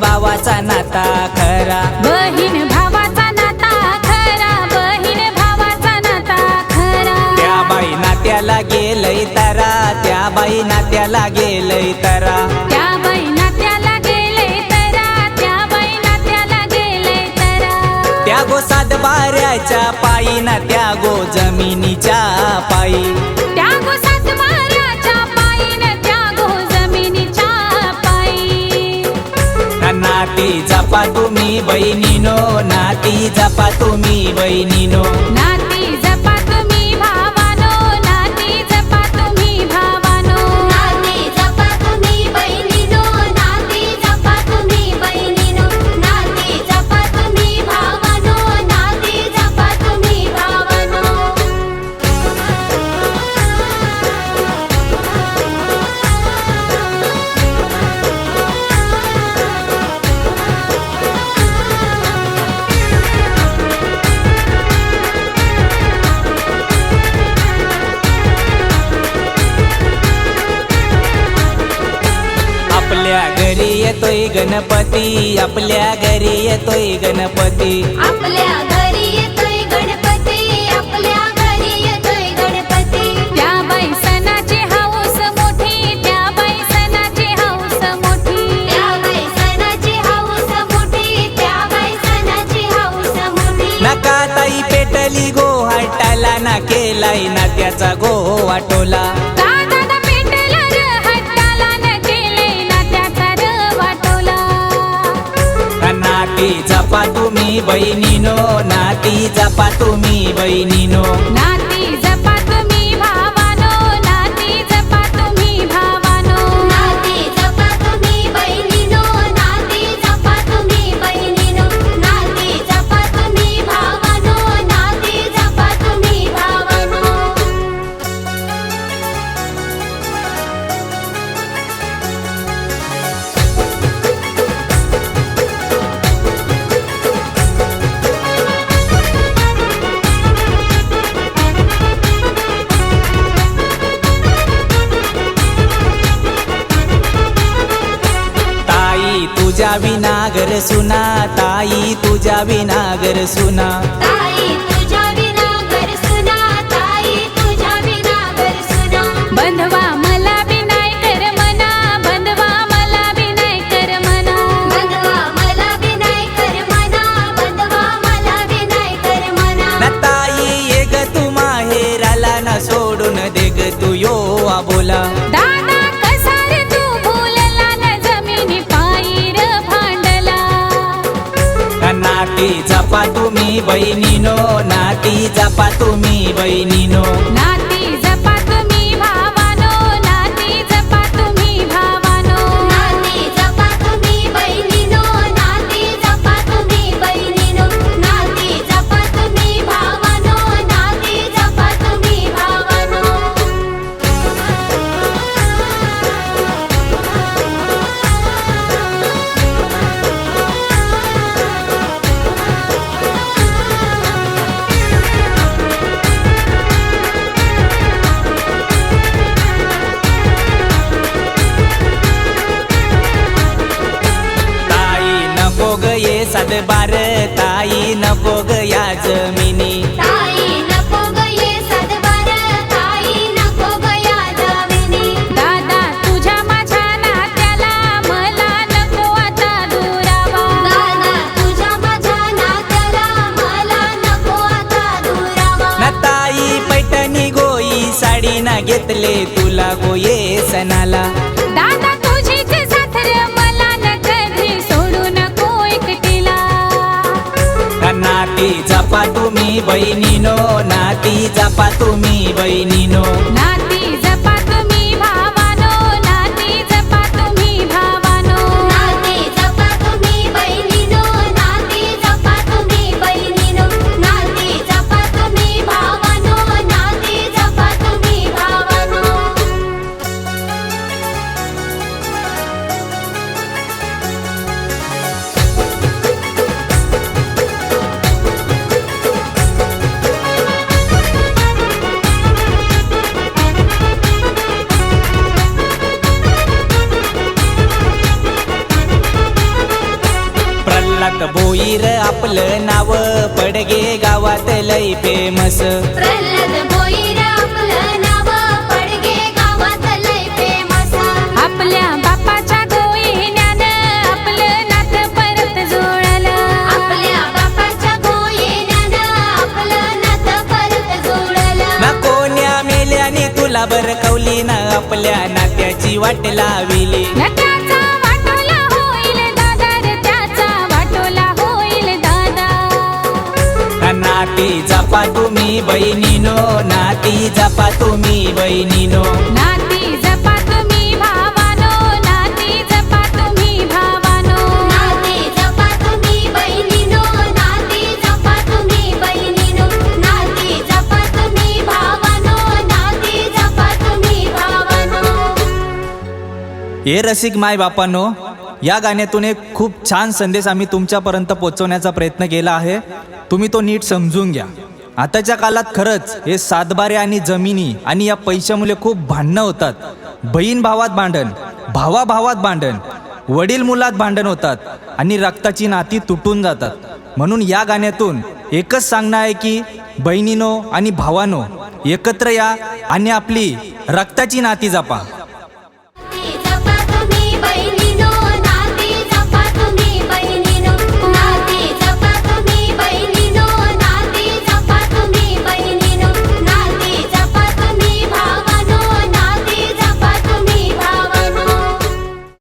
भावाचा नाता खरा. बहीण भावाचा नाता खरा बहीण भावाचा नाता खरा. त्या बाई नात्याला गेलंय तारा त्या बाई नात्याला गेलंय तारा. त्या बाई नात्याला गेले तरा त्या बाई नात्याला गेले तरा. त्या गो सात बाऱ्याच्या पायी ना त्या गो जमिनीच्या पायी. जपा तुम्ही बहिणीनो नाती जपा तुम्ही बहिणीनो नाती येतोय गणपती आपल्या घरी येतोय गणपती. आपल्या घरी येतोय गणपती आपल्या घरी येतोय गणपती. त्या बाई सणाची हौस मोठी त्या बाई सणाची हौस मोठी. त्या बाई सणाची हौस मोठी त्या बाई सणाची हौस मोठी. नका ताई पेटली गो हटाला ना केलाय ना त्याचा गो वाटोला. नाती जपा तुम्ही बहिणीनो नाती जपा तुम्ही बहिणीनो. नाती तुझ्या विनागर सुना ताई तुझ्या विनागर सुना. ताई तुझ्या विना घर सुना ताई तुझ्या विना घर सुना. बंधवा मला बिनाय कर मना बंधवा मला बिनाय कर मना. बंधवा मला विनाय कर मना बंधवा मला विनाय कर मना. न ताई ये ग तू माहेराला न सोडून दे ग तू यो बोला बहिणीनो नाती जपा तुम्ही बहिणीनो. न ताई पैठणी गोई साडी ना घेतले तुला गोये सणाला. बहिणीनो नाती जपा तुम्ही बहिणीनो. नाती आपलं नाव पडगे गावात लय फेमस प्रल्हाद भोईर आपलं नाव पडगे गावात लय फेमस आपल्या बापाच्या गोईन्यानं आपलं नात परत जुळलं. आपल्या बापाच्या गोयेण्यानं आपलं नातं परत जोडलं ना कोण्या मेल्याने तुला बर कवली ना आपल्या नात्याची वाट लाविली. नाती जपा तुम्ही बहिणीनो नाती जपा तुम्ही बहिणीनो. नाती जपा तुम्ही भावानो नाती जपा तुम्ही भावानो. नाती जपा तुम्ही बहिणीनो नाती जपा तुम्ही बहिणीनो. नाती जपा तुम्ही भावानो नाती जपा तुम्ही भावानो. हे रसिक माय बापानो या गाण्यातून एक खूप छान संदेश आम्ही तुमच्यापर्यंत पोहोचवण्याचा प्रयत्न केला आहे. तुम्ही तो नीट समजून घ्या. आताच्या काळात खरंच हे सातबारे आणि जमिनी आणि या पैशामुळे खूप भांडणं होतात. बहीण भावात भांडण भावा भावात भांडण वडील मुलात भांडण होतात आणि रक्ताची नाती तुटून जातात. म्हणून या गाण्यातून एकच सांगणं आहे की बहिणीनो आणि भावानो एकत्र या आणि आपली रक्ताची नाती जपा.